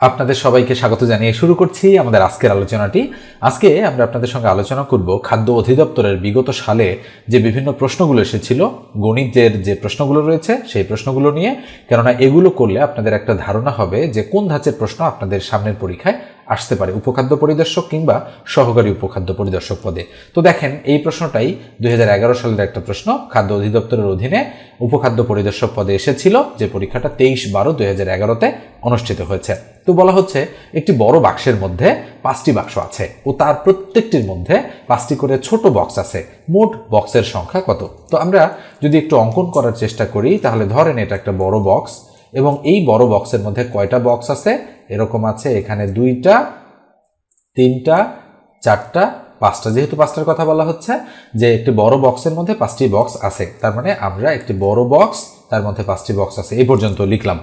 আপনাদের সবাইকে স্বাগত জানিয়ে শুরু করছি আমাদের আজকের আলোচনাটি। আজকে আমরা আপনাদের সঙ্গে আলোচনা করব খাদ্য অধিদপ্তরের বিগত সালে যে বিভিন্ন প্রশ্নগুলো এসেছিল, গণিতের যে প্রশ্নগুলো রয়েছে সেই প্রশ্নগুলো নিয়ে। কেননা এগুলো করলে আপনাদের একটা ধারণা হবে যে কোন ধাঁচের প্রশ্ন আপনাদের সামনের পরীক্ষায় আসতে পারে, উপখাদ্য পরিদর্শক কিংবা সহকারী উপখাদ্য পরিদর্শক পদে। তো দেখেন, এই প্রশ্নটাই দুই হাজার এগারো সালের একটা প্রশ্ন। খাদ্য অধিদপ্তরের অধীনে উপখাদ্য পরিদর্শক পদে এসেছিল, যে পরীক্ষাটা তেইশ বারো দুই হাজার এগারোতে অনুষ্ঠিত হয়েছে। তো বলা হচ্ছে, একটি বড় বাক্সের মধ্যে পাঁচটি বাক্স আছে ও তার প্রত্যেকটির মধ্যে পাঁচটি করে ছোট বক্স আছে। মোট বক্সের সংখ্যা কত? তো আমরা যদি একটু অঙ্কন করার চেষ্টা করি, তাহলে ধরেন এটা একটা বড় বক্স। এবং এই বড় বক্সের মধ্যে কয়টা বক্স আছে? এরকম আছে, এখানে দুইটা, তিনটা, চারটা, পাঁচটা। যেহেতু পাঁচটার কথা বলা হচ্ছে যে একটি বড় বক্সের মধ্যে পাঁচটি বক্স আছে, তার মানে আমরা একটি বড় বক্স, তার মধ্যে পাঁচটি বক্স আছে। এই পর্যন্ত লিখলাম।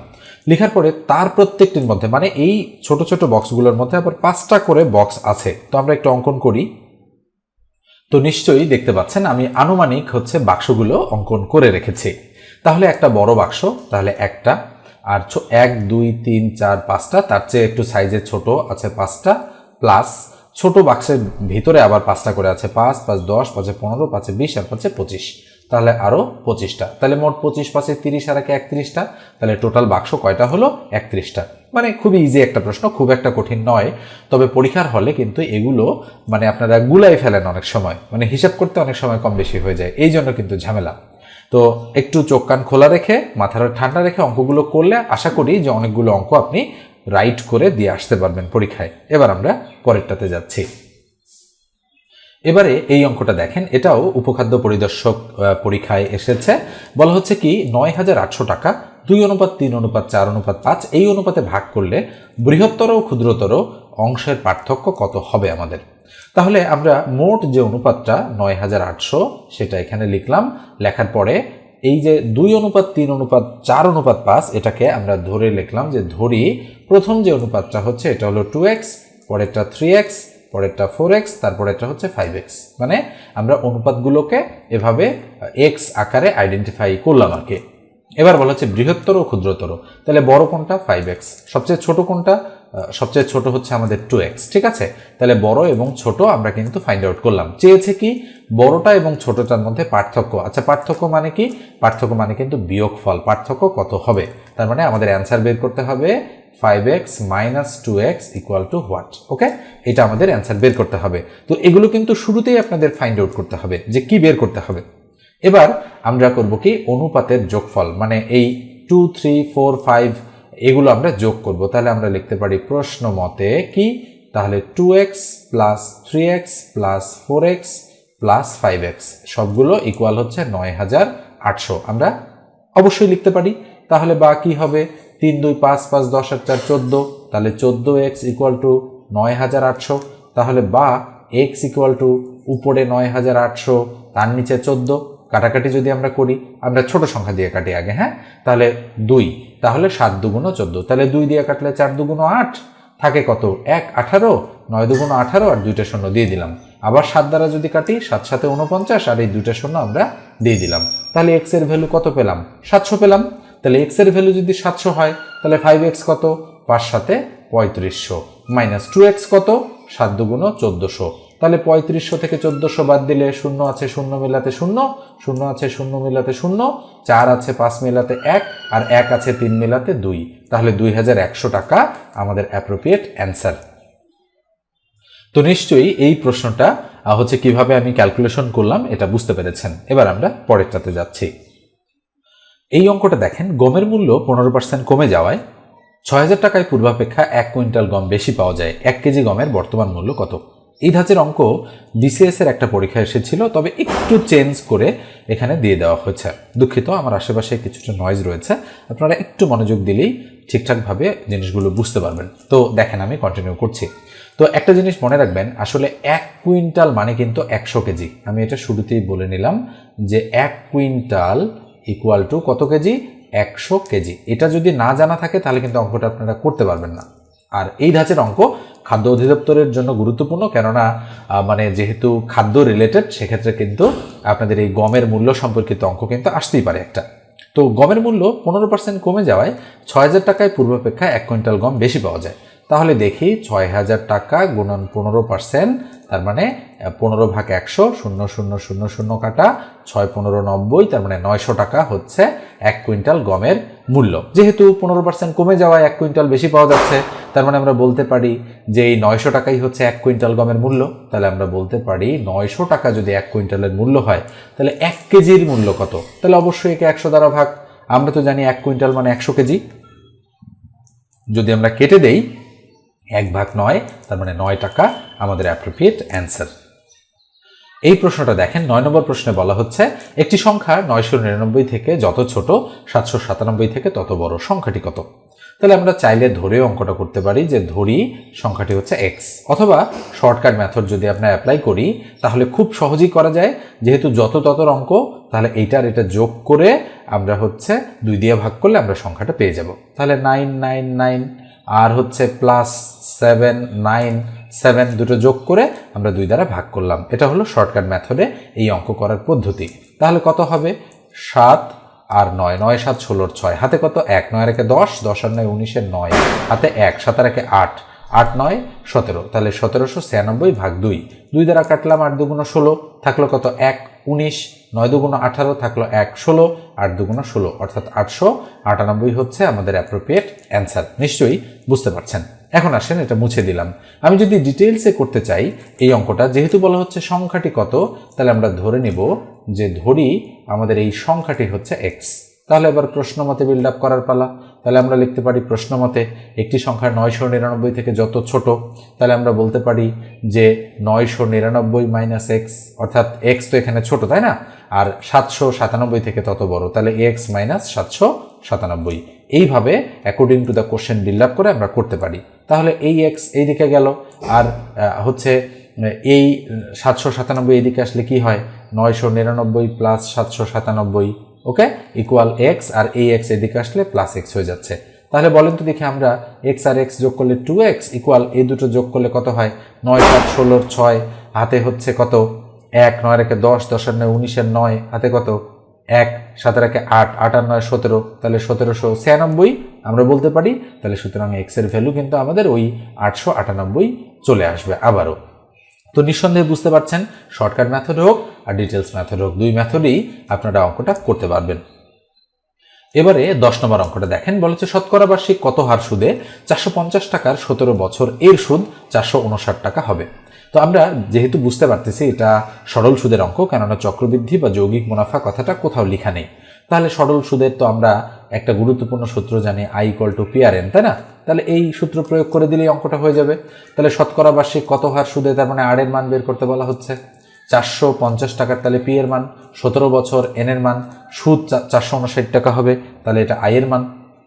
লেখার পরে তার প্রত্যেকটির মধ্যে মানে এই ছোট ছোট বক্সগুলোর মধ্যে আবার পাঁচটা করে বক্স আছে। তো আমরা একটু অঙ্কন করি। তো নিশ্চয়ই দেখতে পাচ্ছেন, আমি আনুমানিক হচ্ছে বাক্সগুলো অঙ্কন করে রেখেছি। তাহলে একটা বড় বাক্স, তাহলে একটা আর এক, দুই, তিন, চার, পাঁচটা, তার চেয়ে একটু সাইজে ছোট আছে পাঁচটা প্লাস ছোট বাক্সের ভিতরে আবার পাঁচটা করে আছে, পাঁচ পাঁচ, দশ, পাঁচে, পনেরো, পাঁচে, বিশ, আর পাঁচে, পঁচিশ। তাহলে আরও পঁচিশটা। তাহলে মোট পঁচিশ, পাঁচে, তিরিশ, আর একে একত্রিশটা। তাহলে টোটাল বাক্স কয়টা হলো? একত্রিশটা। মানে খুবই ইজি একটা প্রশ্ন, খুব একটা কঠিন নয়। তবে পরীক্ষার হলে কিন্তু এগুলো মানে আপনারা গুলাই ফেলেন অনেক সময়। মানে হিসাব করতে অনেক সময় কম বেশি হয়ে যায়। এই জন্য কিন্তু ঝামেলা। তো একটু চোখ কান খোলা রেখে মাথাটা ঠান্ডা রেখে অঙ্কগুলো করলে আশা করি যে অনেকগুলো অঙ্ক আপনি রাইট করে দিয়ে আসতে পারবেন পরীক্ষায়। এবার আমরা পরেরটাতে যাচ্ছি। এবারে এই অঙ্কটা দেখেন, এটাও উপখাদ্য পরিদর্শক পরীক্ষায় এসেছে। বলা হচ্ছে কি, নয় হাজার আটশো টাকা, দুই অনুপাত, তিন অনুপাত, চার অনুপাত, পাঁচ, এই অনুপাতে ভাগ করলে বৃহত্তর ও ক্ষুদ্রতর অংশের পার্থক্য কত হবে আমাদের? তাহলে আমরা মোট যে অনুপাতটা নয় হাজার আটশো, সেটা এখানে লিখলাম। লেখার পরে এই যে দুই অনুপাত, তিন অনুপাত, চার অনুপাত পাঁচ এটাকে আমরা ধরে লিখলাম যে ধরি, প্রথম যে অনুপাতটা হচ্ছে এটা হলো টু এক্স পরেরটা থ্রি এক্স পরেরটা ফোর এক্স তারপরে তারপরেরটা হচ্ছে ফাইভ এক্স মানে আমরা অনুপাতগুলোকে এভাবে এক্স আকারে আইডেন্টিফাই করলাম আর কি। এবার বলা হচ্ছে বৃহত্তর ক্ষুদ্রতর। তাহলে বড় কোনটা? ফাইভ এক্স সবচেয়ে ছোট কোনটা? সবচেয়ে ছোট হচ্ছে আমাদের টু এক্স ঠিক আছে? তাহলে বড় এবং ছোট আমরা কিন্তু ফাইন্ড আউট করলাম। চেয়েছে কি? বড়টা এবং ছোটটার মধ্যে পার্থক্য। আচ্ছা পার্থক্য মানে কি? পার্থক্য মানে কিন্তু বিয়োগ ফল পার্থক্য কত হবে? তার মানে আমাদের অ্যান্সার বের করতে হবে five x minus two x equal to what okay এটা আমাদের অ্যান্সার বের করতে হবে। তো এগুলো কিন্তু শুরুতেই আপনাদের ফাইন্ড আউট করতে হবে যে কি বের করতে হবে। এবার আমরা করব কি? অনুপাতের যোগফল। মানে এই টু থ্রি ফোর ফাইভ এগুলো আমরা যোগ করব। তাহলে আমরা লিখতে পারি প্রশ্ন মতে কি? তাহলে two x plus three x plus four x plus five x সবগুলো ইকুয়াল হচ্ছে নয় হাজার আটশো। আমরা অবশ্যই লিখতে পারি। তাহলে বা কি হবে? তিন, দুই, পাঁচ পাঁচ, দশ আর চার, চোদ্দ। তাহলে চোদ্দ এক্স ইকুয়াল টু নয় হাজার আটশো। তাহলে বা এক্স ইকুয়াল টু উপরে নয় হাজার আটশো, তার নিচে চোদ্দ। কাটাকাটি যদি আমরা করি, আমরা ছোট সংখ্যা দিয়ে কাটি আগে হ্যাঁ? তাহলে দুই। তাহলে সাত দুগুণ চোদ্দ। তাহলে দুই দিয়ে কাটলে চার দুগুণ আট, থাকে কত? এক, আঠারো, নয় দুগুণ আঠারো আর দুইটা শূন্য দিয়ে দিলাম। আবার সাত দ্বারা যদি কাটি, সাত সাথে উনপঞ্চাশ আর এই দুইটা শূন্য আমরা দিয়ে দিলাম। তাহলে এক্সের ভ্যালু কত পেলাম? সাতশো পেলাম। তাহলে এক্সের ভ্যালু যদি সাতশো হয়, তাহলে ফাইভ এক্স কত? পাঁচ সাথে পঁয়ত্রিশশো। মাইনাস টু এক্স কত? সাত দুগুণ চোদ্দোশো। তাহলে পঁয়ত্রিশশো থেকে চোদ্দোশো বাদ দিলে শূন্য আছে শূন্য মেলাতে শূন্য শূন্য আছে শূন্য মেলাতে শূন্য, চার আছে পাঁচ মেলাতে এক, আর এক আছে তিন মেলাতে দুই। তাহলে দুই হাজার একশো টাকা আমাদের অ্যাপ্রোপ্রিয়েট অ্যান্সার তো নিশ্চয়ই এই প্রশ্নটা হচ্ছে কীভাবে আমি ক্যালকুলেশন করলাম এটা বুঝতে পেরেছেন। এবার আমরা পরেরটাতে যাচ্ছি। এই অঙ্কটা দেখেন, গমের মূল্য পনেরো পার্সেন্ট কমে যাওয়ায় ছয় হাজার টাকায় পূর্বাপেক্ষা এক কুইন্টাল গম বেশি পাওয়া যায়। এক কেজি গমের বর্তমান মূল্য কত? এই ধাঁচের অঙ্ক বিসিএস এর একটা পরীক্ষা এসেছিল, তবে একটু চেঞ্জ করে এখানে দিয়ে দেওয়া হয়েছে। দুঃখিত, আমার আশেপাশে কিছুটা নয়েজ রয়েছে। আপনারা একটু মনোযোগ দিলেই ঠিকঠাকভাবে জিনিসগুলো বুঝতে পারবেন। তো দেখেন, আমি কন্টিনিউ করছি। তো একটা জিনিস মনে রাখবেন, আসলে এক কুইন্টাল মানে কিন্তু একশো কেজি। আমি এটা শুরুতেই বলে নিলাম যে এক কুইন্টাল ইকুয়াল টু কত কেজি? একশো কেজি। এটা যদি না জানা থাকে, তাহলে কিন্তু অঙ্কটা আপনারা করতে পারবেন না। আর এই ধাঁচের অঙ্ক খাদ্য অধিদপ্তরের জন্য গুরুত্বপূর্ণ। কেননা মানে যেহেতু খাদ্য রিলেটেড সেক্ষেত্রে কিন্তু আপনাদের এই গমের মূল্য সম্পর্কিত অঙ্ক কিন্তু আসতেই পারে একটা। তো গমের মূল্য পনেরো পার্সেন্ট কমে যাওয়ায় ছয় হাজার টাকায় পূর্বাপেক্ষা এক কুইন্টাল গম বেশি পাওয়া যায়। তাহলে দেখি ছয় হাজার টাকা গুণন পনেরো পার্সেন্ট, তার মানে পনেরো ভাগ একশো, শূন্য শূন্য শূন্য শূন্য কাটা, ছয়, পনেরো, নব্বই, তার মানে নয়শো টাকা হচ্ছে এক কুইন্টাল গমের মূল্য। যেহেতু পনেরো পার্সেন্ট কমে যাওয়ায় এক কুইন্টাল বেশি পাওয়া যাচ্ছে, তার মানে আমরা বলতে পারি যে এই নয়শো টাকাই হচ্ছে এক কুইন্টাল গমের মূল্য। তাহলে আমরা বলতে পারি নয়শো টাকা যদি এক কুইন্টালের মূল্য হয়, তাহলে এক কেজির মূল্য কত? তাহলে অবশ্যই একে একশো দ্বারা ভাগ। আমরা তো জানি এক কুইন্টাল মানে একশো কেজি। যদি আমরা কেটে দেই এক ভাগ নয়, তার মানে নয় টাকা, আমাদের অ্যাপ্রোপ্রিয়েট অ্যান্সার এই প্রশ্নটা দেখেন, নয় নম্বর প্রশ্নে বলা হচ্ছে, একটি সংখ্যা নয়শো নিরানব্বই থেকে যত ছোট, সাতশো সাতানব্বই থেকে তত বড় সংখ্যাটি কত? তাহলে আমরা চাইলে ধরেও অঙ্কটা করতে পারি যে ধরি সংখ্যাটি হচ্ছে এক্স অথবা শর্টকাট মেথড যদি আমরা অ্যাপ্লাই করি, তাহলে খুব সহজেই করা যায়। যেহেতু যত তত অঙ্ক, তাহলে এইটার এটা যোগ করে আমরা হচ্ছে দুই দিয়ে ভাগ করলে আমরা সংখ্যাটা পেয়ে যাব। তাহলে নাইন নাইন নাইন আর হচ্ছে প্লাস সেভেন নাইন সেভেন দুটো যোগ করে আমরা দুই দ্বারা ভাগ করলাম। এটা হলো শর্টকাট মেথডে এই অঙ্ক করার পদ্ধতি। তাহলে কত হবে? সাত আর নয় নয় সাত ষোলোর ছয়। হাতে কত? এক, নয় রেখে দশ দশ আর নয় উনিশের নয়। হাতে এক, সাত রেখে আট আট, নয়, সতেরো। তাহলে সতেরোশো ছিয়ানব্বই ভাগ দুই। দুই দ্বারা কাটলাম আট দুগুণ ষোলো। থাকল কত? এক, উনিশ নয় দুগুণ আঠারো থাকল এক ষোলো, আট দুগুণ ষোলো, অর্থাৎ আটশো আটানব্বই হচ্ছে আমাদের অ্যাপ্রোপ্রিয়েট অ্যান্সার নিশ্চয়ই বুঝতে পারছেন। এখন আসেন এটা মুছে দিলাম। আমি যদি ডিটেলসে করতে চাই, এই অঙ্কটা যেহেতু বলা হচ্ছে সংখ্যাটি কত, তাহলে আমরা ধরে নিব যে ধরি আমাদের এই সংখ্যাটি হচ্ছে এক্স তাহলে এবার প্রশ্ন মতে বিল্ড আপ করার পালা। তাহলে আমরা লিখতে পারি প্রশ্ন মতে একটি সংখ্যা নয়শো নিরানব্বই থেকে যত ছোট, তাহলে আমরা বলতে পারি যে নয়শো নিরানব্বই মাইনাস এক্স অর্থাৎ এক্স তো এখানে ছোট, তাই না? আর সাতশো সাতানব্বই থেকে তত বড়, তাহলে এক্স মাইনাস সাতশো সাতানব্বই। এইভাবে according to the question up করে আমরা করতে পারি। তাহলে এই এক্স এই দিকে গেল, আর হচ্ছে, এই সাতশো সাতানব্বই এইদিকে আসলে কি হয়? নয়শো নিরানব্বই প্লাস সাতশো সাতানব্বই ওকে ইকুয়াল এক্স আর এই এক্স এদিকে আসলে প্লাস এক্স হয়ে যাচ্ছে। তাহলে বলেন তো দেখি আমরা এক্স আর এক্স যোগ করলে টু এক্স ইকুয়াল এই দুটো যোগ করলে কত হয়? নয় সাত ষোলোর ছয়, হাতে হচ্ছে কত? এক, নয় রেখে দশ দশের নয় উনিশের নয়, হাতে কত? এক, সাত রেখে আট আট আর নয়, সতেরো, তাহলে সতেরোশো ছিয়ানব্বই আমরা বলতে পারি, তাহলে সুতরাং এক্সের ভ্যালু কিন্তু আমাদের ওই আটশো আটানব্বই চলে আসবে আবারও। তো নিঃসন্দেহে বুঝতে পারছেন শর্টকাট মেথড হোক আর ডিটেলস মেথড হোক, দুই মেথডেই আপনারা অঙ্কটা করতে পারবেন। এবারে দশ নম্বর অঙ্কটা দেখেন, বলেছে শতকরা বার্ষিক কত হার সুদে? চারশো পঞ্চাশ টাকার সতেরো বছর এর সুদ চারশো উনষাট টাকা হবে। তো আমরা যেহেতু বুঝতে পারতেছি এটা সরল সুদের অঙ্ক, কেননা চক্রবৃদ্ধি বা যৌগিক মুনাফা কথাটা কোথাও লেখা নেই। তাহলে সরল সুদের তো আমরা একটা গুরুত্বপূর্ণ সূত্র জানি আই ইকুয়াল টু পিআরএন তাই না? তাহলে এই সূত্র প্রয়োগ করে দিলেই অঙ্কটা হয়ে যাবে। তাহলে শতকরা বার্ষিক কত হার সুদে তার মানে আর এর মান বের করতে বলা হচ্ছে? চারশো পঞ্চাশ টাকার তাহলে পি এর মান, সতেরো বছর এন এর মান, সুদ চারশো উনষাট টাকা হবে, তাহলে এটা আয়ের মান।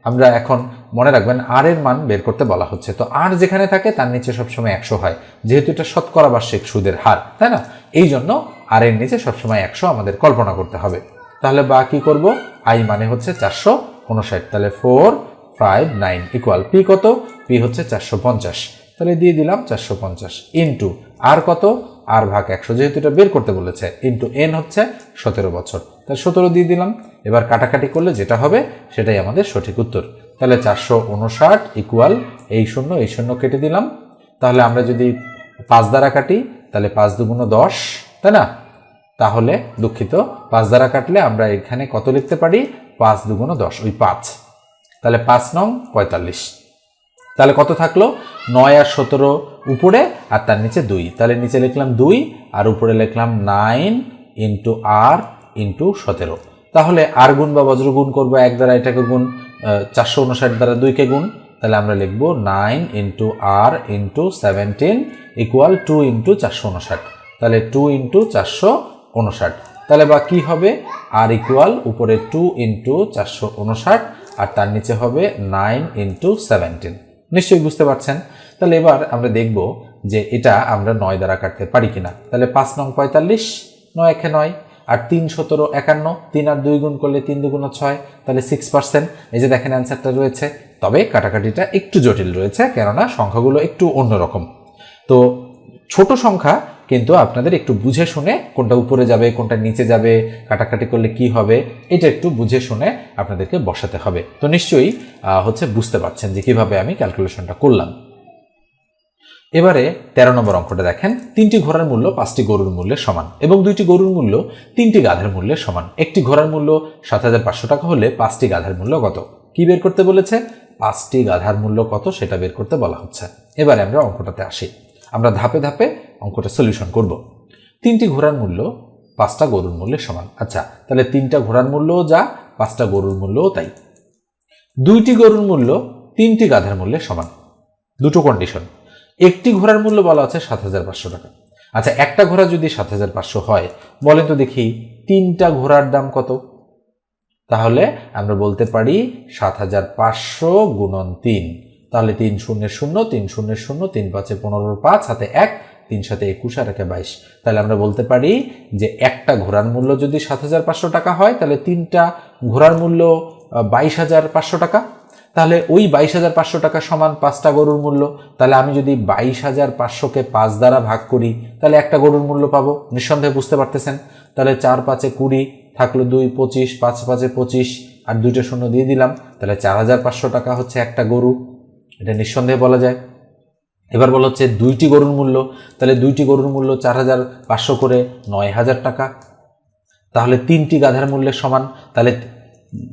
আমরা এখন মনে রাখবেন আর এর মান বের করতে বলা হচ্ছে। তো আর যেখানে থাকে, তার নিচে সবসময় একশো হয়। যেহেতু এটা শতকরা বার্ষিক সুদের হার, তাই না? এই জন্য আর এর নিচে সবসময় একশো আমাদের কল্পনা করতে হবে। তাহলে বা কি করব? আই মানে হচ্ছে চারশো উনষাট। তাহলে four five nine equal P কত? পি হচ্ছে চারশো পঞ্চাশ। তাহলে দিয়ে দিলাম চারশো পঞ্চাশ ইন্টু আর কত? আর ভাগ একশো যেহেতু এটা বের করতে বলেছে ইন্টু এন হচ্ছে সতেরো বছর। তাহলে সতেরো দিয়ে দিলাম। এবার কাটাকাটি করলে যেটা হবে, সেটাই আমাদের সঠিক উত্তর। তাহলে চারশো উনষাট ইকুয়াল এই শূন্য এই শূন্য কেটে দিলাম। তাহলে আমরা যদি পাঁচ দ্বারা কাটি, তাহলে পাঁচ দুগুণ দশ, তাই না? তাহলে দুঃখিত, পাঁচ দ্বারা কাটলে আমরা এখানে কত লিখতে পারি? পাঁচ দুগুণ দশ, ওই পাঁচ। তাহলে পাঁচ নং পঁয়তাল্লিশ। তাহলে কত থাকল? নয় আর সতেরো উপরে আর তার নিচে দুই। তাহলে নিচে লিখলাম দুই আর উপরে লিখলাম নাইন ইন্টু আর ইন্টু সতেরো। তাহলে আর গুণ বা বজ্র গুণ করব এক দ্বারা এটাকে গুণ চারশো উনষাট দ্বারা দুইকে গুণ। তাহলে আমরা লিখব nine into R into seventeen equal to into চারশো উনষাট। তাহলে টু ইন্টু চারশো উনষাট। তাহলে বা কি হবে? আর ইকুয়াল উপরে টু ইন্টু চারশো উনষাট আর তার নিচে হবে নাইন ইন্টু সেভেন্টিন নিশ্চয়ই বুঝতে পারছেন। তাহলে এবার আমরা দেখব যে এটা আমরা নয় দ্বারা কাটতে পারি কিনা। তাহলে পাঁচ নং পঁয়তাল্লিশ, নয় একে নয়, আর তিন সতেরো একান্ন, তিন আর দুই গুণ করলে তিন দুগুণ ছয়, তাহলে সিক্স পার্সেন্ট এই যে দেখেন অ্যান্সারটা রয়েছে। তবে কাটাকাটিটা একটু জটিল রয়েছে, কেননা সংখ্যাগুলো একটু অন্যরকম। তো ছোট সংখ্যা কিন্তু আপনাদের একটু বুঝে শুনে কোনটা উপরে যাবে, কোনটা নিচে যাবে, কাটাকাটি করলে কি হবে, এটা একটু বুঝে শুনে আপনাদেরকে বসাতে হবে। তো নিশ্চয়ই হচ্ছে বুঝতে পারছেন যে কীভাবে আমি ক্যালকুলেশনটা করলাম। এবারে তেরো নম্বর অঙ্কটা দেখেন। তিনটি ঘোড়ার মূল্য পাঁচটি গরুর মূল্যের সমান এবং দুইটি গরুর মূল্য তিনটি গাধার মূল্যের সমান। একটি ঘোড়ার মূল্য সাত হাজার পাঁচশো টাকা হলে পাঁচটি গাধার মূল্য কত? কি বের করতে বলেছে? পাঁচটি গাধার মূল্য কত সেটা বের করতে বলা হচ্ছে। এবারে আমরা অঙ্কটাতে আসি। আমরা ধাপে ধাপে অঙ্কটা সলিউশন করব। তিনটি ঘোড়ার মূল্য পাঁচটা গরুর মূল্যের সমান। আচ্ছা তাহলে তিনটা ঘোড়ার মূল্যও যা, পাঁচটা গরুর মূল্যও তাই। দুইটি গরুর মূল্য তিনটি গাধার মূল্যের সমান। দুটো কন্ডিশন একটি ঘোড়ার মূল্য বলা আছে সাত হাজার পাঁচশো টাকা। আচ্ছা একটা ঘোড়া যদি সাত হাজার পাঁচশো হয়, বলেন তো দেখি তিনটা ঘোড়ার দাম কত? তাহলে আমরা বলতে পারি সাত হাজার পাঁচশো গুণন তিন। তাহলে তিন শূন্যের শূন্য, তিন শূন্যের শূন্য, তিন পাঁচে পনেরো, পাঁচ হাতে এক, তিন সাথে একুশ আর একে বাইশ। তাহলে আমরা বলতে পারি যে একটা ঘোড়ার মূল্য যদি সাত হাজার পাঁচশো টাকা হয়, তাহলে তিনটা ঘোড়ার মূল্য বাইশ হাজার পাঁচশো টাকা। তাহলে ওই বাইশ হাজার পাঁচশো টাকা সমান পাঁচটা গরুর মূল্য। তাহলে আমি যদি বাইশ হাজার পাঁচশোকে পাঁচ দ্বারা ভাগ করি, তাহলে একটা গরুর মূল্য পাবো। নিঃসন্দেহে বুঝতে পারতেছেন? তাহলে চার পাঁচে কুড়ি থাকল দুই পঁচিশ, পাঁচ পাঁচে পঁচিশ, আর দুইটা শূন্য দিয়ে দিলাম। তাহলে চার হাজার পাঁচশো টাকা হচ্ছে একটা গরু। এটা নিঃসন্দেহে বলা যায়। এবার বলা হচ্ছে দুইটি গরুর মূল্য, তাহলে দুইটি গরুর মূল্য চার হাজার পাঁচশো করে নয় হাজার টাকা। তাহলে তিনটি গাধার মূল্যের সমান, তাহলে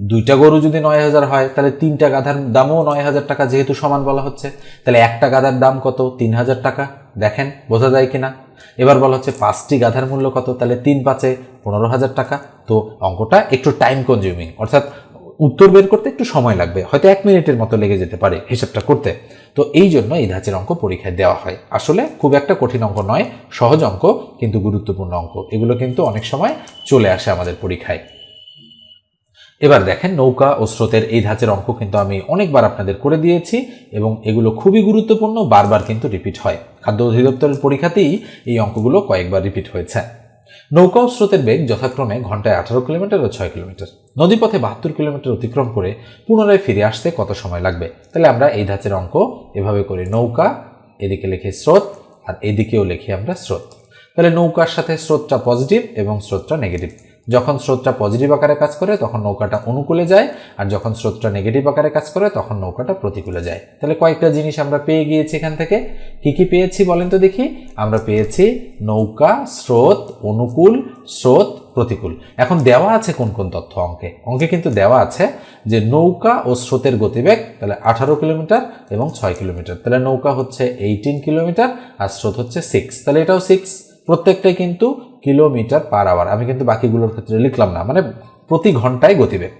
দুইটা গরু যদি নয় হাজার হয়, তাহলে তিনটা গাধার দামও নয় হাজার টাকা যেহেতু সমান বলা হচ্ছে, তাহলে একটা গাধার দাম কত? তিন হাজার টাকা। দেখেন, বোঝা যায় কিনা? এবার বলা হচ্ছে পাঁচটি গাধার মূল্য কত? তাহলে তিন পাঁচে পনেরো হাজার টাকা। তো অঙ্কটা একটু টাইম কনজিউমিং অর্থাৎ উত্তর বের করতে একটু সময় লাগবে, হয়তো এক মিনিটের মতো লেগে যেতে পারে হিসাবটা করতে। তো এই জন্য এই ধাঁচের অঙ্ক পরীক্ষায় দেওয়া হয়। আসলে খুব একটা কঠিন অঙ্ক নয়, সহজ অঙ্ক, কিন্তু গুরুত্বপূর্ণ অঙ্ক। এগুলো কিন্তু অনেক সময় চলে আসে আমাদের পরীক্ষায়। এবার দেখেন নৌকা ও স্রোতের এই ধাঁচের অঙ্ক কিন্তু আমি অনেকবার আপনাদের করে দিয়েছি এবং এগুলো খুবই গুরুত্বপূর্ণ, বারবার কিন্তু রিপিট হয়। খাদ্য অধিদপ্তরের পরীক্ষাতেই এই অঙ্কগুলো কয়েকবার রিপিট হয়েছে। নৌকা ও স্রোতের বেগ যথাক্রমে ঘন্টায় আঠারো কিলোমিটার ও ছয় কিলোমিটার। নদীপথে বাহাত্তর কিলোমিটার অতিক্রম করে পুনরায় ফিরে আসতে কত সময় লাগবে? তাহলে আমরা এই ধাঁচের অঙ্ক এভাবে করি। নৌকা, এদিকে লেখে স্রোত, আর এদিকেও লেখি আমরা স্রোত। তাহলে নৌকার সাথে স্রোতটা পজিটিভ এবং স্রোতটা নেগেটিভ যখন স্রোতটা পজিটিভ আকারে কাজ করে, তখন নৌকাটা অনুকূলে যায়, আর যখন স্রোতটা নেগেটিভ আকারে কাজ করে, তখন নৌকাটা প্রতিকূলে যায়। তাহলে কয়েকটা জিনিস আমরা পেয়ে গিয়েছি এখান থেকে। কি কি পেয়েছি বলেন তো দেখি? আমরা পেয়েছি নৌকা, স্রোত, অনুকূল, স্রোত, প্রতিকূল। এখন দেওয়া আছে কোন কোন তথ্য অঙ্কে? অঙ্কে কিন্তু দেওয়া আছে যে নৌকা ও স্রোতের গতিবেগ, তাহলে আঠারো কিলোমিটার এবং ছয় কিলোমিটার। তাহলে নৌকা হচ্ছে এইটিন কিলোমিটার আর স্রোত হচ্ছে সিক্স তাহলে এটাও সিক্স প্রত্যেকটাই কিন্তু কিলোমিটার পার আওয়ার আমি কিন্তু বাকিগুলোর ক্ষেত্রে লিখলাম না মানে প্রতি ঘন্টায় গতিবেগ।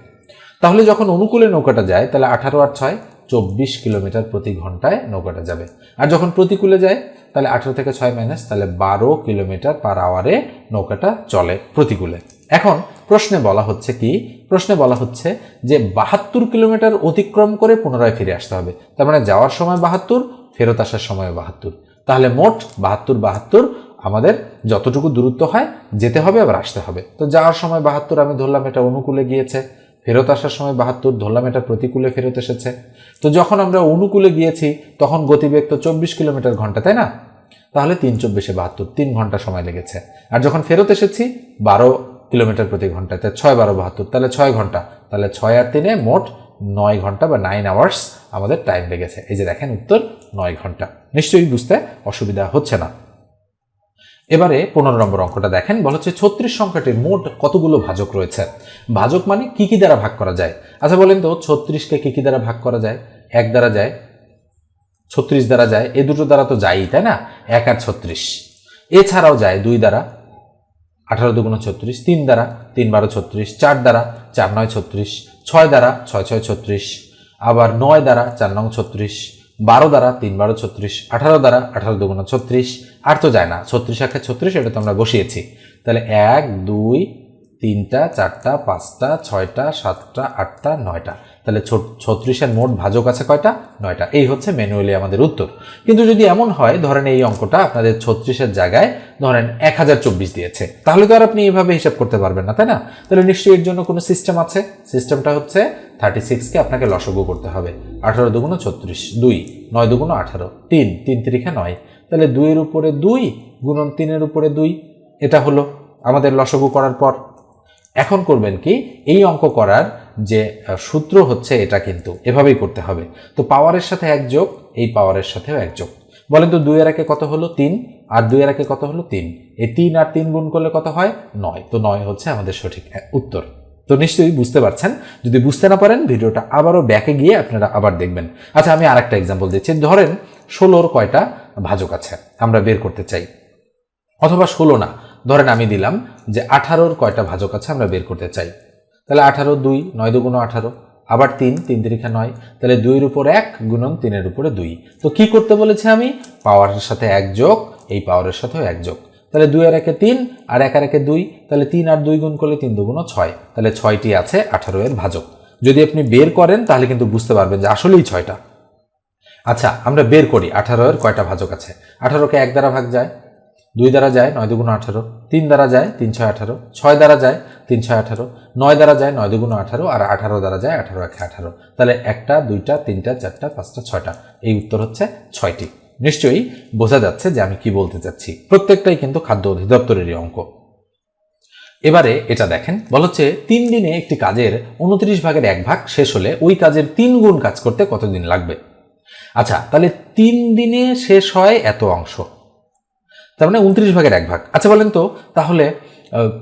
তাহলে যখন অনুকূলে নৌকাটা যায়, তাহলে আঠারো আর ছয়, চব্বিশ কিলোমিটার প্রতি ঘন্টায় নৌকাটা যাবে। আর যখন প্রতিকূলে যায়, তাহলে আঠারো থেকে ছয় মাইনাস তাহলে বারো কিলোমিটার পার আওয়ারে নৌকাটা চলে প্রতিকূলে। এখন প্রশ্নে বলা হচ্ছে কি, প্রশ্নে বলা হচ্ছে যে বাহাত্তর কিলোমিটার অতিক্রম করে পুনরায় ফিরে আসতে হবে। তার মানে যাওয়ার সময় বাহাত্তর, ফেরত আসার সময় বাহাত্তর। তাহলে মোট বাহাত্তর বাহাত্তর আমাদের যতটুকু দূরত্ব হয়, যেতে হবে, আবার আসতে হবে। তো যাওয়ার সময় বাহাত্তর, আমি ধরলাম এটা অনুকূলে গিয়েছে। ফেরত আসার সময় বাহাত্তর, ধরলাম এটা প্রতিকূলে ফেরত এসেছে। তো যখন আমরা অনুকূলে গিয়েছি, তখন গতিবেগ তো চব্বিশ কিলোমিটার ঘণ্টা, তাই না? তাহলে তিন চব্বিশে বাহাত্তর, তিন ঘণ্টা সময় লেগেছে। আর যখন ফেরত এসেছি, বারো কিলোমিটার প্রতি ঘণ্টা তাই ছয় বারো বাহাত্তর, তাহলে ছয় ঘণ্টা। তাহলে ছয় আর তিনে মোট নয় ঘণ্টা বা নাইন আওয়ার্স আমাদের টাইম লেগেছে। এই যে দেখেন উত্তর, নয় ঘণ্টা। নিশ্চয়ই বুঝতে অসুবিধা হচ্ছে না। এবারে পনেরো নম্বর অঙ্কটা দেখেন, বলা হচ্ছে ছত্রিশ সংখ্যাটির মোট কতগুলো ভাজক রয়েছে? ভাজক মানে কি কি দ্বারা ভাগ করা যায়? আচ্ছা বলেন তো, ছত্রিশকে কি কি দ্বারা ভাগ করা যায়? এক দ্বারা যায়, ছত্রিশ দ্বারা যায়, এ দুটো দ্বারা তো যায়ই, তাই না? এক আর ছত্রিশ। এছাড়াও যায় দুই দ্বারা, আঠারো দুগুণ ছত্রিশ, তিন দ্বারা, তিন বারো ছত্রিশ, চার দ্বারা, চার নয় ছত্রিশ, ছয় দ্বারা, ছয় ছয় ছত্রিশ, আবার নয় দ্বারা, চার নং ছত্রিশ বারো দ্বারা তিন বারো ছত্রিশ, আঠারো দ্বারা আঠারো দুগুণ ছত্রিশ, আর তো যায় না, ছত্রিশ একে ছত্রিশ, এটা তো আমরা বসিয়েছি। তাহলে এক, দুই, তিনটা, চারটা, পাঁচটা, ছয়টা, সাতটা, আটটা, নয়টা। তাহলে ছত্রিশের মোট ভাজক আছে কয়টা? নয়টা। এই হচ্ছে ম্যানুয়ালি আমাদের উত্তর। কিন্তু যদি এমন হয়, ধরেন এই অঙ্কটা আপনাদের ছত্রিশের জায়গায় ধরেন এক হাজার চব্বিশ দিয়েছে। তাহলে তো আর আপনি এইভাবে হিসাব করতে পারবেন না, তাই না? তাহলে নিশ্চয়ই এর জন্য কোনো সিস্টেম আছে? সিস্টেমটা হচ্ছে থার্টি সিক্সকে আপনাকে লসগু করতে হবে। আঠারো দুগুণ ছত্রিশ, দুই। নয় দুগুণ আঠারো। তিন। তিন তিরিখে নয়। তাহলে দুইয়ের উপরে দুই গুণন তিনের উপরে দুই। এটা হলো আমাদের লসগু করার পর। এখন করবেন কি? এই অঙ্ক করার যে সূত্র হচ্ছে এটা কিন্তু এভাবেই করতে হবে। তো পাওয়ারের সাথে এক যোগ, এই পাওয়ারের সাথেও এক যোগ। বলেন তো দুই এর একে কত হলো? তিন। আর দুই এর একে কত হলো? তিন। এই তিন আর তিন গুণ করলে কত হয়? নয়। তো নয় হচ্ছে আমাদের সঠিক উত্তর। তো নিশ্চয়ই বুঝতে পারছেন? যদি বুঝতে না পারেন, ভিডিওটা আবারও ব্যাকে গিয়ে আপনারা আবার দেখবেন। আচ্ছা আমি আরেকটা এক্সাম্পল দিচ্ছি। ধরেন ষোলোর কয়টা ভাজক আছে? আমরা বের করতে চাই। অথবা ষোলো না। ধরেন আমি দিলাম যে আঠারোর কয়টা ভাজক আছে আমরা বের করতে চাই। তাহলে আঠারো দুই, নয় দুগুণ আঠারো, আবার তিন তিন তিরিখা নয়, তাহলে দুইয়ের উপর এক গুণন তিনের উপরে দুই। তো কি করতে বলেছি আমি? পাওয়ারের সাথে এক যোগ, এই পাওয়ারের সাথেও এক যোগ। তাহলে দুই আর একে তিন, আর এক আর একে দুই, তাহলে তিন আর দুই গুণ করলে তিন দুগুণ ছয়। তাহলে ছয়টি আছে আঠারো এর ভাজক। যদি আপনি বের করেন, তাহলে কিন্তু বুঝতে পারবেন যে আসলেই ছয়টা। আচ্ছা আমরা বের করি, আঠারো এর কয়টা ভাজক আছে? আঠারোকে এক দ্বারা ভাগ যায়। দুই দ্বারা যায় নয় দুগুণ আঠারো, তিন দ্বারা যায় তিন ছয় আঠারো, ছয় দ্বারা যায় তিন ছয় আঠারো, নয় দ্বারা যায় নয় দুগুণ আঠারো আর আঠারো দ্বারা যায় আঠারো একে আঠারো। তাহলে একটা, দুইটা, তিনটা, চারটা, পাঁচটা, ছয়টা। এই উত্তর হচ্ছে ছয়টি। নিশ্চয়ই বোঝা যাচ্ছে যে আমি কি বলতে চাচ্ছি। প্রত্যেকটাই কিন্তু খাদ্য অধিদপ্তরেরই অঙ্ক। এবারে এটা দেখেন। বলা হচ্ছে তিন দিনে একটি কাজের উনত্রিশ ভাগের এক ভাগ শেষ হলে ওই কাজের তিন গুণ কাজ করতে কতদিন লাগবে? আচ্ছা তাহলে তিন দিনে শেষ হয় এত অংশ। তার মানে উনত্রিশ ভাগের এক ভাগ। আচ্ছা বলেন তো, তাহলে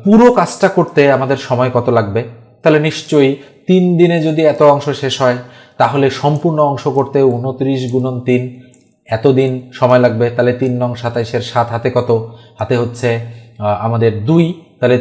পুরো কাজটা করতে আমাদের সময় কত লাগবে? তাহলে নিশ্চয়ই তিন দিনে যদি এত অংশ শেষ হয়, তাহলে সম্পূর্ণ অংশ করতে উনত্রিশ গুণন তিন, এতদিন সময় লাগবে। তাহলে তিন নং সাতাইশের সাত হাতে কত? হাতে হচ্ছে আমাদের দুই, তাহলে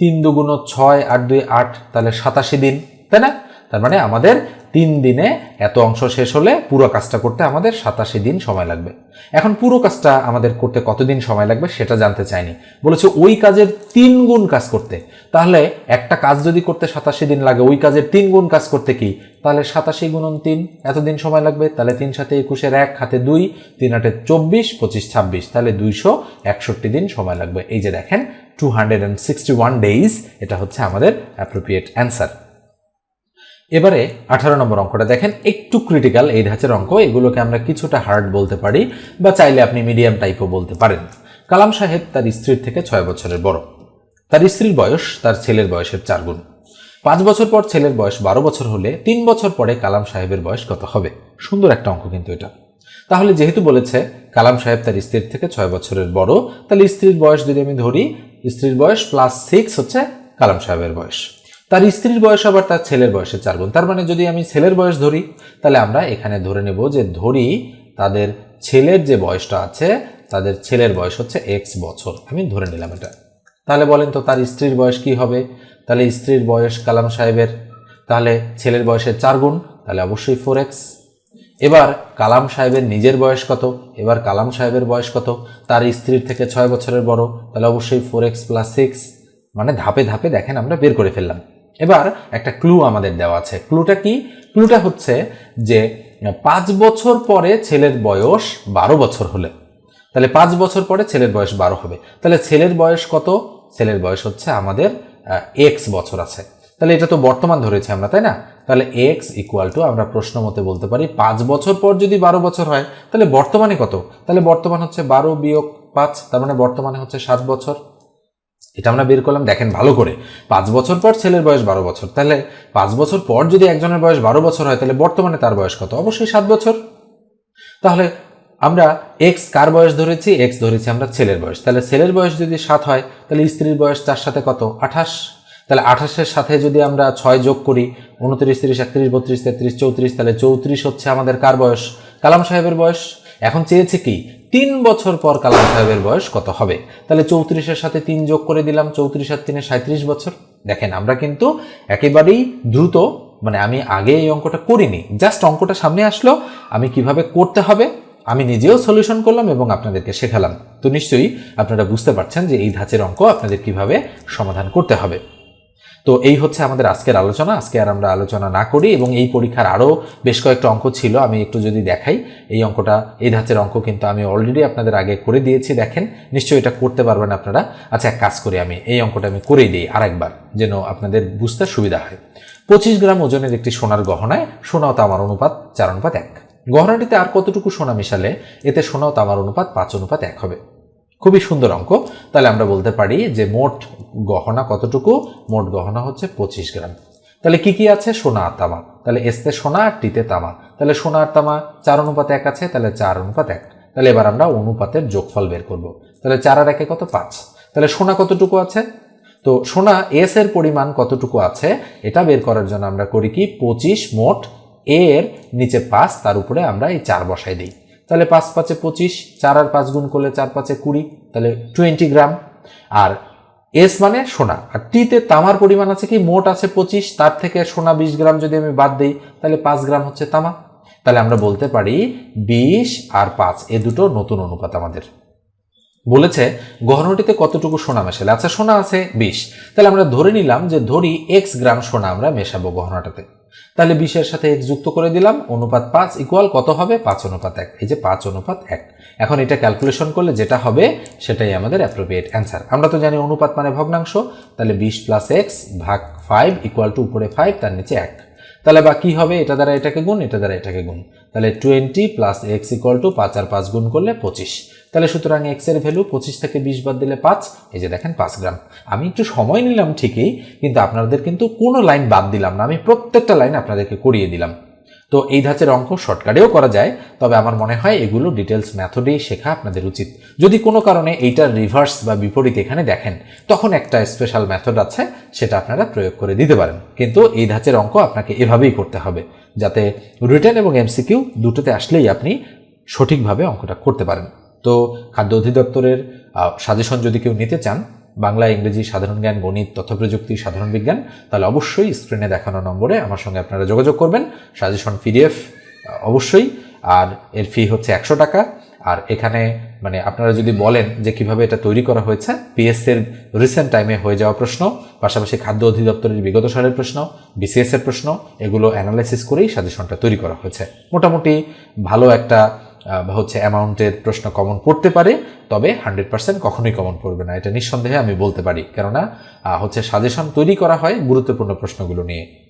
তিন দুগুণ ছয়, আট দুই আট, তাহলে সাতাশি দিন, তাই না? তার মানে আমাদের তিন দিনে এত অংশ শেষ হলে পুরো কাজটা করতে আমাদের সাতাশি দিন সময় লাগবে। এখন পুরো কাজটা আমাদের করতে কতদিন সময় লাগবে সেটা জানতে চাইনি। বলেছে ওই কাজের তিন গুণ কাজ করতে। তাহলে একটা কাজ যদি করতে সাতাশি দিন লাগে, ওই কাজের তিন গুণ কাজ করতে কি? তাহলে সাতাশি গুণন তিন, এতদিন সময় লাগবে? তাহলে তিন সাথে একুশের এক, হাতে দুই, তিন আটে চব্বিশ, পঁচিশ ছাব্বিশ। তাহলে দুইশো একষট্টি দিন সময় লাগবে। এই যে দেখেন two hundred and sixty one days এটা হচ্ছে আমাদের অ্যাপ্রোপ্রিয়েট অ্যান্সার এবারে আঠারো নম্বর অঙ্কটা দেখেন, একটু ক্রিটিক্যাল এই ধাঁচের অঙ্ক, এগুলোকে আমরা কিছুটা হার্ড বলতে পারি বা চাইলে আপনি মিডিয়াম টাইপও বলতে পারেন। কালাম সাহেব তার স্ত্রীর থেকে ছয় বছরের বড়। তার স্ত্রীর বয়স তার ছেলের বয়সের চার গুণ। পাঁচ বছর পর ছেলের বয়স বারো বছর হলে তিন বছর পরে কালাম সাহেবের বয়স কত হবে? সুন্দর একটা অঙ্ক কিন্তু এটা। তাহলে যেহেতু বলেছে কালাম সাহেব তার স্ত্রীর থেকে ছয় বছরের বড়, তাহলে স্ত্রীর বয়স যদি আমি ধরি, স্ত্রীর বয়স প্লাস সিক্স হচ্ছে কালাম সাহেবের বয়স। তার স্ত্রীর বয়স আবার তার ছেলের বয়সের চার গুণ। তার মানে যদি আমি ছেলের বয়স ধরি, তাহলে আমরা এখানে ধরে নেব যে ধরি তাদের ছেলের যে বয়সটা আছে, তাদের ছেলের বয়স হচ্ছে এক্স বছর। আমি ধরে নিলাম এটা। তাহলে বলেন তো তার স্ত্রীর বয়স কি হবে? তাহলে স্ত্রীর বয়স কালাম সাহেবের। তাহলে ছেলের বয়সের চার গুণ, তাহলে অবশ্যই ফোর এক্স এবার কালাম সাহেবের নিজের বয়স কত? এবার কালাম সাহেবের বয়স কত? তার স্ত্রীর থেকে ছয় বছরের বড়, তাহলে অবশ্যই ফোর এক্স প্লাস সিক্স মানে ধাপে ধাপে দেখেন আমরা বের করে ফেললাম। এবার একটা ক্লু আমাদের দেওয়া আছে। ক্লুটা কি? ক্লুটা হচ্ছে যে, পাঁচ বছর পরে ছেলের বয়স বারো বছর হলে। তাহলে পাঁচ বছর পরে ছেলের বয়স বারো হবে। তাহলে ছেলের বয়স কত? ছেলের বয়স হচ্ছে আমাদের এক্স বছর আছে। তাহলে এটা তো বর্তমান ধরেছি আমরা, তাই না? তাহলে এক্স ইকুয়াল টু আমরা প্রশ্ন মতে বলতে পারি, পাঁচ বছর পর যদি বারো বছর হয়, তাহলে বর্তমানে কত? তাহলে বর্তমান হচ্ছে বারো বিয়োগ পাঁচ, তার মানে বর্তমানে হচ্ছে সাত বছর। এটা আমরা বের করলাম, দেখেন ভালো করে। পাঁচ বছর পর ছেলের বয়স বারো বছর। তাহলে পাঁচ বছর পর যদি একজনের বয়স বারো বছর হয়, তাহলে বর্তমানে তার বয়স কত? অবশ্যই সাত বছর। তাহলে আমরা এক্স কার বয়স ধরেছি? এক্স ধরেছি আমরা ছেলের বয়স। তাহলে ছেলের বয়স যদি সাত হয়, তাহলে স্ত্রীর বয়স তার সাথে কত? আঠাশ। তাহলে আঠাশের সাথে যদি আমরা ছয় যোগ করি, উনত্রিশ, তিরিশ, একত্রিশ, বত্রিশ, তেত্রিশ, চৌত্রিশ, তাহলে চৌত্রিশ হচ্ছে আমাদের কার বয়স? কালাম সাহেবের বয়স। এখন চেয়েছে কি, তিন বছর পর কালাম সাহেবের বয়স কত হবে? তাহলে চৌত্রিশের সাথে তিন যোগ করে দিলাম, চৌত্রিশ আর তিনে সাঁত্রিশ বছর। দেখেন, আমরা কিন্তু একেবারেই দ্রুত মানে আমি আগে এই অঙ্কটা করিনি, জাস্ট অঙ্কটা সামনে আসলো, আমি কীভাবে করতে হবে, আমি নিজেও সলিউশন করলাম এবং আপনাদেরকে শেখালাম। তো নিশ্চয়ই আপনারা বুঝতে পারছেন যে এই ধাঁচের অঙ্ক আপনাদের কীভাবে সমাধান করতে হবে। তো এই হচ্ছে আমাদের আজকের আলোচনা। আজকে আর আমরা আলোচনা না করি এবং এই পরীক্ষার আরও বেশ কয়েকটা অঙ্ক ছিল, আমি একটু যদি দেখাই। এই অঙ্কটা, এই ধাঁচের অঙ্ক কিন্তু আমি অলরেডি আপনাদের আগে করে দিয়েছি, দেখেন। নিশ্চয়ই এটা করতে পারবেন আপনারা। আচ্ছা এক কাজ করি আমি, এই অঙ্কটা আমি করেই দিই আরেকবার, যেন আপনাদের বুঝতে সুবিধা হয়। পঁচিশ গ্রাম ওজনের একটি সোনার গহনায় সোনা ও তামার অনুপাত চার অনুপাত এক। গহনাটিতে আর কতটুকু সোনা মেশালে এতে সোনা ও তামার অনুপাত পাঁচ অনুপাত এক হবে? খুবই সুন্দর অঙ্ক। তাহলে আমরা বলতে পারি যে মোট গহনা কতটুকু? মোট গহনা হচ্ছে পঁচিশ গ্রাম। তাহলে কি কি আছে? সোনা আর তামা। তাহলে এসতে সোনা আর টিতে তামা। তাহলে সোনা আর তামা চার অনুপাত এক আছে, তাহলে চার অনুপাত এক। তাহলে এবার আমরা অনুপাতের যোগফল বের করব। তাহলে চার আর একে কত? পাঁচ। তাহলে সোনা কতটুকু আছে? তো সোনা এস এর পরিমাণ কতটুকু আছে? এটা বের করার জন্য আমরা করি কি? পঁচিশ মোট এর নিচে পাঁচ, তার উপরে আমরা এই চার বসাই দিই। তাহলে পাঁচ পাঁচে পঁচিশ, চার আর পাঁচ গুণ করলে চার পাঁচে কুড়ি, তাহলে টোয়েন্টি গ্রাম। আর এস মানে সোনা। আর টিতে তামার পরিমাণ আছে কি? মোট আছে পঁচিশ, তার থেকে সোনা বিশ গ্রাম যদি আমি বাদ দিই, তাহলে পাঁচ গ্রাম হচ্ছে তামা। তাহলে আমরা বলতে পারি বিশ আর পাঁচ, এ দুটো নতুন অনুপাত আমাদের। বলেছে গহনটিতে কতটুকু সোনা মেশালে? আচ্ছা সোনা আছে বিশ। তাহলে আমরা ধরে নিলাম যে ধরি এক্স গ্রাম সোনা আমরা মেশাবো গহনাটাতে তাহলে বিশের সাথে এক্স যুক্ত করে দিলাম, অনুপাত পাঁচ ইকুয়াল কত হবে? পাঁচ অনুপাত এক। এই যে পাঁচ অনুপাত এক। এখন এটা ক্যালকুলেশন করলে যেটা হবে, সেটাই আমাদের অ্যাপ্রোপ্রিয়েট অ্যান্সার আমরা তো জানি অনুপাত মানে ভগ্নাংশ, তাহলে বিশ প্লাস এক্স ভাগ ফাইভ ইকুয়াল টু উপরে ফাইভ তার নিচে এক। তাহলে বা কী হবে? এটা দ্বারা এটাকে গুণ, এটা দ্বারা এটাকে গুণ। তাহলে twenty plus x equal to পাঁচ আর পাঁচ গুণ করলে পঁচিশ। তাহলে সুতরাং এক্সের ভ্যালু পঁচিশ থেকে বিশ বাদ দিলে পাঁচ, এই যে দেখেন পাঁচ গ্রাম। আমি একটু সময় নিলাম ঠিকই, কিন্তু আপনাদের কিন্তু কোনো লাইন বাদ দিলাম না, আমি প্রত্যেকটা লাইন আপনাদেরকে করিয়ে দিলাম। তো এই ধাঁচের অঙ্ক শর্টকাটেও করা যায়, তবে আমার মনে হয় এগুলো ডিটেলস মেথডেই শেখা আপনাদের উচিত। যদি কোনো কারণে এইটার রিভার্স বা বিপরীত এখানে দেখেন, তখন একটা স্পেশাল মেথড আছে, সেটা আপনারা প্রয়োগ করে দিতে পারেন। কিন্তু এই ধাঁচের অঙ্ক আপনাকে এভাবেই করতে হবে, যাতে রিটেন এবং এমসিকিউ দুটোতে আসলেই আপনি সঠিকভাবে অঙ্কটা করতে পারেন। তো খাদ্য অধিদপ্তরের সাজেশন যদি কেউ নিতে চান, বাংলা, ইংরেজি, সাধারণ জ্ঞান, গণিত, তথ্য প্রযুক্তি, সাধারণ বিজ্ঞান, তাহলে অবশ্যই স্ক্রিনে দেখানো নম্বরে আমার সঙ্গে আপনারা যোগাযোগ করবেন। সাজেশন পিডিএফ অবশ্যই। আর এর ফি হচ্ছে একশো টাকা। আর এখানে মানে আপনারা যদি বলেন যে কীভাবে এটা তৈরি করা হয়েছে পিএস এর রিসেন্ট টাইমে হয়ে যাওয়া প্রশ্ন, পাশাপাশি খাদ্য অধিদপ্তরের বিগত সালের প্রশ্ন বিসিএস এর প্রশ্ন, এগুলো অ্যানালাইসিস করেই সাজেশনটা তৈরি করা হয়েছে। মোটামুটি ভালো একটা হচ্ছে অ্যামাউন্টের প্রশ্ন কমন পড়তে পারে, তবে হান্ড্রেড পার্সেন্ট কখনোই কমন পড়বে না। এটা নিঃসন্দেহে আমি বলতে পারি। কেননা হচ্ছে সাজেশন তৈরি করা হয় গুরুত্বপূর্ণ প্রশ্নগুলো নিয়ে।